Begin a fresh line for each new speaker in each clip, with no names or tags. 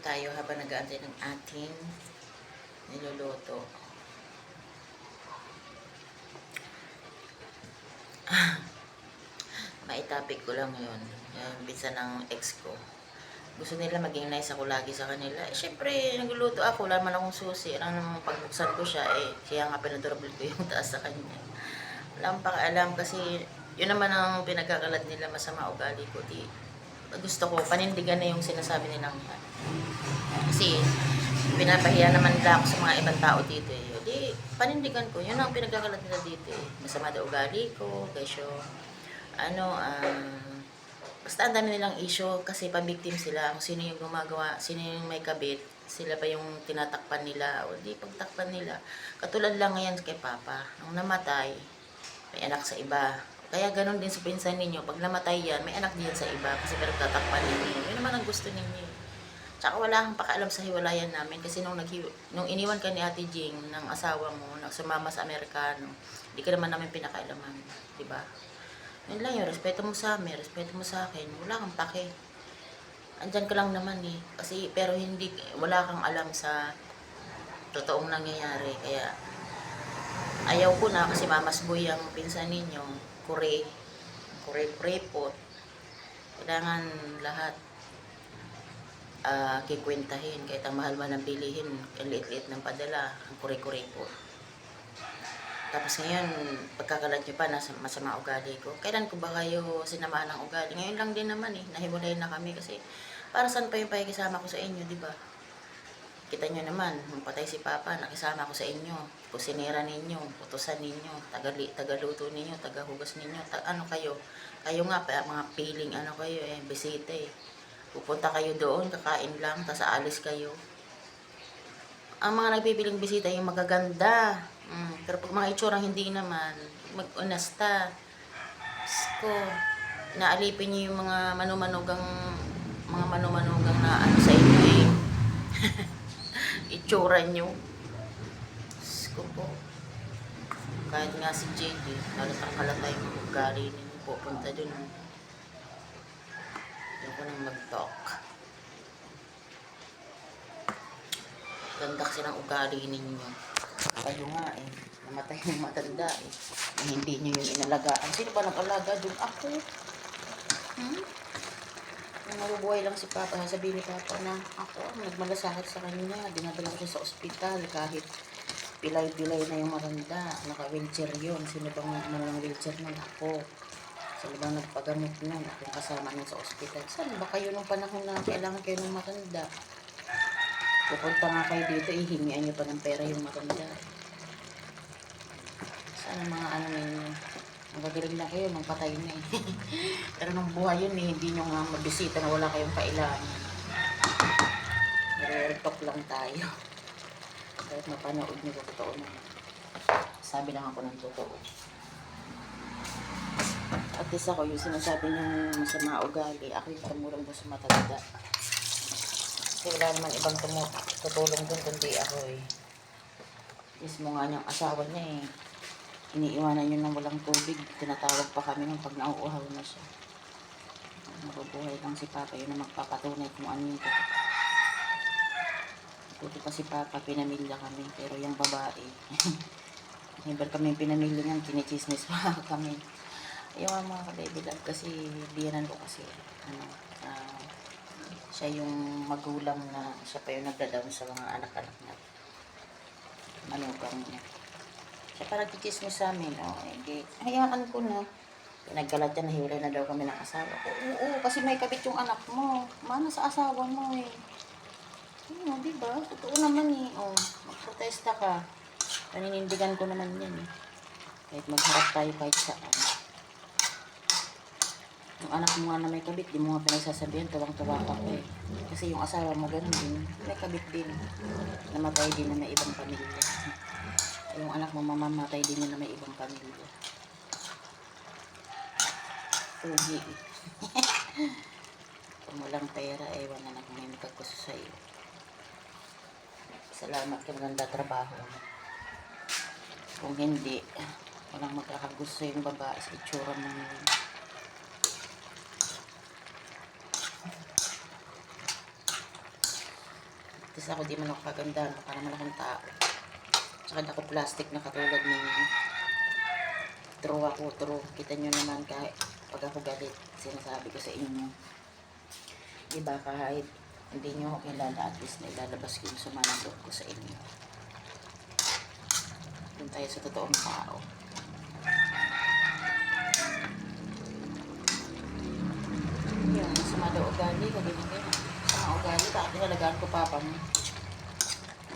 tayo habang nag-aantay ng ating niluluto. Maitapik ko lang yun. Yung bisa ng ex ko. Gusto nila maging nice ako lagi sa kanila. Eh, syempre, nagluluto ako. Wala man akong susi. Alam naman, pagbuksan ko siya, eh, siya nga pinadurable ko yung taas sa kanya. Wala akong pakialam kasi yun naman ang pinagkakalat nila masama ugali ko. Di, gusto ko, panindigan na yung sinasabi nilang yan. Kasi, pinapahiya naman nila ako sa mga ibang tao dito eh. Di, panindigan ko, yun ang pinagkakalat nila dito eh. Masama daw ugali ko, kesyo, ano, ah, basta ang dami nilang issue kasi pabiktim sila. Kung sino yung gumagawa, sino yung may kabit, sila pa yung tinatakpan nila. O di, pagtakpan nila. Katulad lang ngayon kay Papa, nung namatay, may anak sa iba. Kaya ganun din sa pinsan ninyo, pag namatay yan, may anak din sa iba kasi pero tatakpan ninyo. Yun naman ang gusto ninyo. Tsaka wala kang pakialam sa hiwalayan namin kasi nung, naghi- nung iniwan ka ni Ate Jing ng asawa mo, nang sumama sa Amerikano, hindi ka naman namin pinakailaman. Di ba? Yun lang yun, respeto mo sa amin, respeto mo sa akin, wala kang pake. Andyan ka lang naman eh. Kasi, pero hindi, wala kang alam sa totoong nangyayari. Kaya, ayaw ko na kasi mamas boy ang pinsan ninyo, kure, kure prepot. Kailangan lahat ah kikwentahin kahit ang mahal man ng bilihin, ang liit-liit ng padala, ang kure-kure po. Tapos ngayon, pagkakalat nyo pa, nasa masama ugali ko. Kailan ko ba kayo sinamahan ng ugali? Ngayon lang din naman eh, nahiwalay na kami kasi para saan pa yung pakikisama ko sa inyo, di ba? Kita nyo naman, nung patay si Papa, nakisama ko sa inyo. Kusinira ninyo, utusan ninyo, tagali, tagaluto ninyo, tagahugas ninyo. Ta- ano kayo? Kayo nga, pa, mga piling ano kayo eh, bisita eh. Pupunta kayo doon, kakain lang, tapos aalis kayo. Ang mga nagpipiling bisita, yung magaganda. Mm, pero pag mga itsurang hindi naman, mag-unasta. Ko, naalipin niyo yung mga manumanugang, mga manumanugang na ano sa inyo eh. Itsura niyo. Diyos ko po. Kahit nga si JD, halatang halata yung ugali ninyo pupunta dun. Hindi ko nang mag-talk. Ganda kasi ng ugali ninyo. Kayo nga eh. Namatay yung matanda eh. Hindi nyo yung inalagaan. Sino ba nag-alaga doon? Ako. Hmm? Nung mabubuhay lang si Papa, sasabihin ni Papa na ako ang nagmalasakit sa kanya. Dinadala ko sa ospital kahit pilay-pilay na yung matanda. Naka-wheelchair yun. Sino bang malang wheelchair nun? Ako. Sino bang nagpagamot nun? Ako yung kasama nun sa ospital. Saan ba kayo nung panahon na kailangan kayo ng matanda? Pupunta nga kayo dito, ihingian nyo pa ng pera yung matanda. Sana mga ano ninyo, magagaling na kayo nung patay na eh. Pero nung buhay yun eh, hindi nyo nga mabisita na wala kayong kailangan. Nare-talk lang tayo. Kahit mapanood nyo ko totoo na. Sabi lang ako ng totoo. At least ako yung sinasabi ng masama ugali, ako yung tumulong doon sa matanda. Kasi wala naman ibang tumu- tutulong dun kundi ako eh. Mismo nga niyang asawa niya eh. Iniiwanan niyo ng walang tubig. Tinatawag pa kami nung pag nauuhaw na siya. Mabubuhay lang si Papa. Yun na magpapatunay kung ano yung totoo. Pa si Papa, pinamilya kami. Pero yung babae, never kami pinamilya nga, kinichismis pa kami. Yung mga ka-baby love kasi biyanan ko kasi ano, ah, siya yung magulang na siya pa yung nagdadown sa mga anak-anak niya. Manugang niya. Siya parang titismis sa amin. Oh, eh, di, hayaan ko na. Pinagkalat yan, nahiwalay na daw kami ng asawa ko. Oo, oo, kasi may kabit yung anak mo. Mana sa asawa mo eh. Oo, di ba? Totoo naman eh. Oh, magprotesta ka. Paninindigan ko naman yan eh. Kahit magharap tayo kahit saan. Yung anak mo nga na may kabit, di mo nga pinagsasabihan, tuwang-tuwa ka pa eh. Kasi yung asawa mo ganun din, may kabit din. Namatay din na may ibang pamilya. Yung anak mo mamamatay din na may ibang pamilya. Ugi. Kung walang pera, ewan na kung may magkagusto sa'yo. Salamat ka maganda trabaho mo. Kung hindi, walang magkakagusto yung babae sa itsura mo ngayon. Kasi ako di man ako kagandahan, baka naman akong tao. Tsaka di ako plastic na katulad ninyo. True ako, true. Kita nyo naman kahit pag ako galit, sinasabi ko sa inyo. Diba kahit hindi nyo ako kilala, at least nailalabas ko yung sama ng loob ko sa inyo. Doon tayo sa totoong tao. Yan, masama daw ugali, kagaling din. Masama ugali, bakit inalagaan ko papa mo?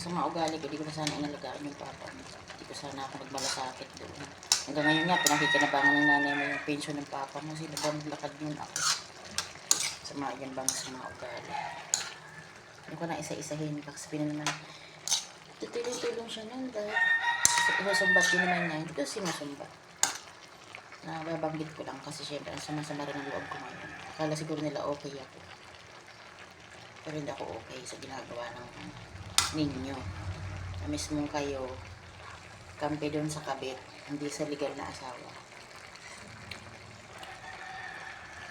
Masama ugali ko, di ko na sana inalagaan yung papa mo. Di ko sana ako nagmalasakit doon. Hanggang ngayon nga, pinakikinabangan ng nanay mo yung pension ng papa mo. Sino ba maglakad nun ako? Sama yan bang masama ugali? Hindi ko na isa-isahin. Kasi naman, tutulong-tulong siya nun dahil sinusumbat din naman niya. Hindi ko sinusumbat. Nababanggit ko lang kasi syempre ang sama-sama rin ang loob ko ngayon. Akala siguro nila okay ako. Pero hindi ako okay sa ginagawa ng ninyo. Na mismo kayo, kampi doon sa kabit, hindi sa legal na asawa.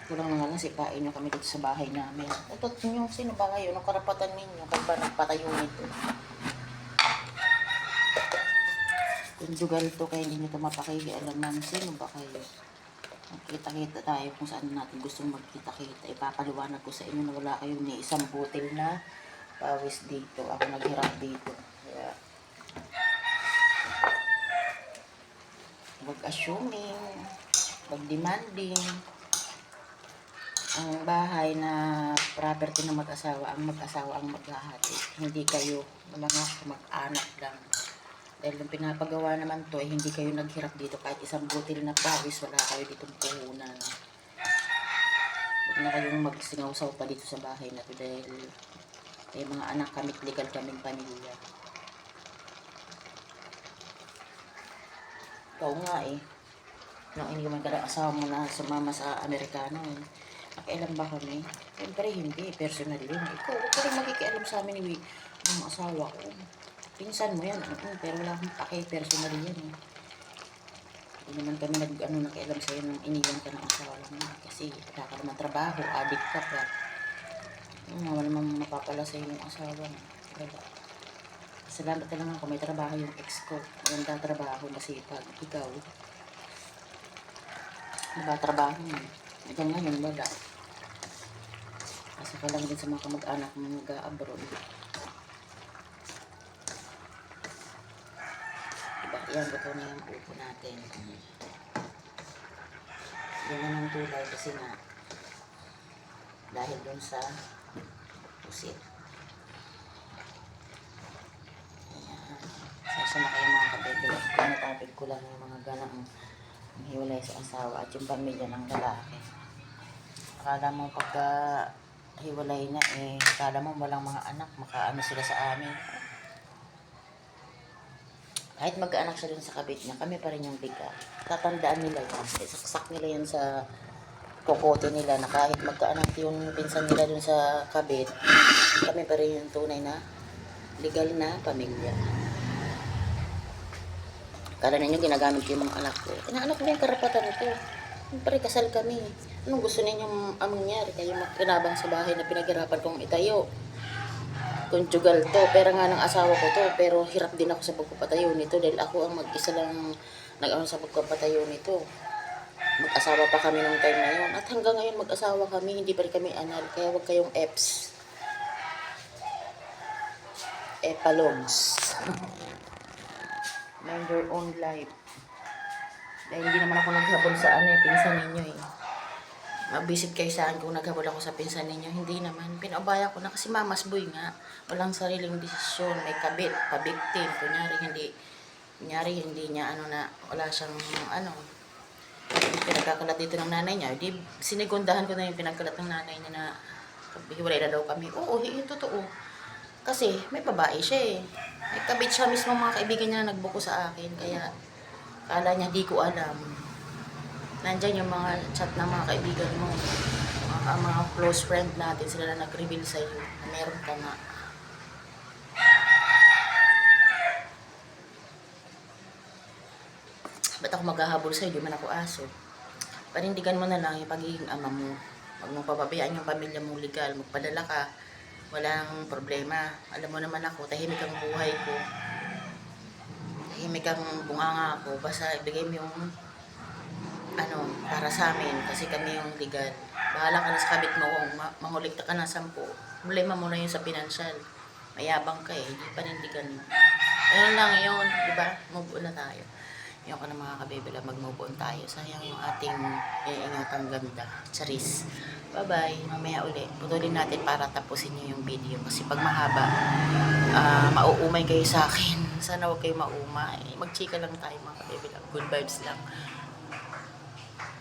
Kulang na nga lang sipain nyo kami dito sa bahay namin. Ito nyo, sino ba kayo? Anong karapatan ninyo? Kung ba nagpatayo nito? Conjugal to kaya hindi nyo ito mapakikialaman. Sino ba kayo? Magkita-kita tayo kung saan natin gustong magkita-kita. Ipapaliwanag ko sa inyo na wala kayong ni isang butil na pawis dito. Ako naghirap dito. Kaya, wag assuming, wag demanding. Ang bahay na property ng mag-asawa, ang mag-asawa ang maghahati. Hindi kayo mga mag-anak lang. Dahil yung pinapagawa naman to, eh, hindi kayo naghirap dito kahit isang butil na pawis, wala kayo ditong puhunan. Huwag na kayong magsingaw-saw pa dito sa bahay na to dahil may mga anak kami, legal kaming pamilya. Ikaw nga eh. Nung hindi man ng asawa mo na sumama sa Amerikano eh. Nakialam ba kami? Siyempre hindi, personal yun. Ikaw, huwag ka rin makikialam sa amin ni ng asawa ko. Pinsan mo yan, oo, pero wala akong pake, personal yan eh. Hindi naman kami nag, ano, nakialam sa'yo nung iniwan ka ng asawa mo. Kasi wala ka naman trabaho, adik ka pa. Hmm, wala naman mapapala sa'yo yung asawa mo. Wala. Salamat na lang ako, may trabaho yung ex ko. Walang tatrabaho, masipag. Ikaw, nagtatrabaho mo. Hanggang ngayon, wala. Kasi ka lang din sa mga kamag-anak mo nag-abroad. Diba? Yan, buto na yung upo natin. Yan na ng tulay kasi nga dahil dun sa pusit. Ayan. Sasama kayo mga. Kung natapig ko lang yung mga ganang hiwalay sa asawa at yung pamilya ng lalaki. Akala mo pagka hiwalay na eh, akala mo walang mga anak, makaano sila sa amin. Kahit mag-anak siya dun sa kabit niya, kami pa rin yung biga. Tatandaan nila yan. Saksak nila yan sa kokote nila na kahit magkaanak yung pinsan nila dun sa kabit, kami pa rin yung tunay na legal na pamilya. Kala ninyo ginagamit yung mga anak ko. Inaanak ko yung karapatan ko. Siyempre, kasal kami. Anong gusto ninyong ang mangyari? Kayo magkinabang sa bahay na pinaghirapan kong itayo. Conjugal to. Pera nga ng asawa ko to. Pero hirap din ako sa pagpapatayo nito dahil ako ang mag-isa lang nag-ano sa pagpapatayo nito. Mag-asawa pa kami nung time na yun. At hanggang ngayon mag-asawa kami, hindi pa rin kami anal. Kaya wag kayong eps. Epalogs. Mind your own life. Dahil hindi naman ako naghabol sa ano eh, pinsan ninyo eh. Mabisit kayo sa akin kung naghabol ako sa pinsan ninyo. Hindi naman. Pinabaya ko na kasi mamas boy nga. Walang sariling desisyon. May kabit, pabiktim. Kunyari hindi, kunyari hindi niya ano na, wala siyang ano, pinagkakalat dito ng nanay niya. Di, sinigundahan ko na yung pinagkalat ng nanay niya na hiwalay na daw kami. Oo, yung totoo. Kasi may babae siya eh. May kabit siya mismo mga kaibigan niya na nagbuko sa akin. Kaya kala niya di ko alam. Nandyan yung mga chat ng mga kaibigan mo. Mga, mga close friend natin. Sila na nag-reveal sa'yo na meron ka nga. Ba't ako maghahabol sa'yo? Di man ako aso. Panindigan mo na lang yung pagiging ama mo. Huwag mong pababayaan yung pamilya mong legal. Magpadala ka. walang problema. Alam mo naman ako, tahimik ang buhay ko. Tahimik ang bunganga ko. Basta ibigay mo yung ano, para sa amin, kasi kami yung legal. Bahala ka na sa kabit mo kung ma- mangulikta ka ng sampu. Problema mo na yun sa pinansyal. Mayabang ka eh, hindi panindigan mo. Ayun lang yun, di ba? Move on na tayo. Yun ka na mga kabibila, mag-move on tayo. Sayang yung ating iingatang ganda. Charis. Bye-bye. Mamaya uli. Putulin natin para tapusin niyo yung video. Kasi pag mahaba, ah, mauumay kayo sa akin. Sana huwag kayo maumay. Magchika lang tayo mga kabibila. Good vibes lang.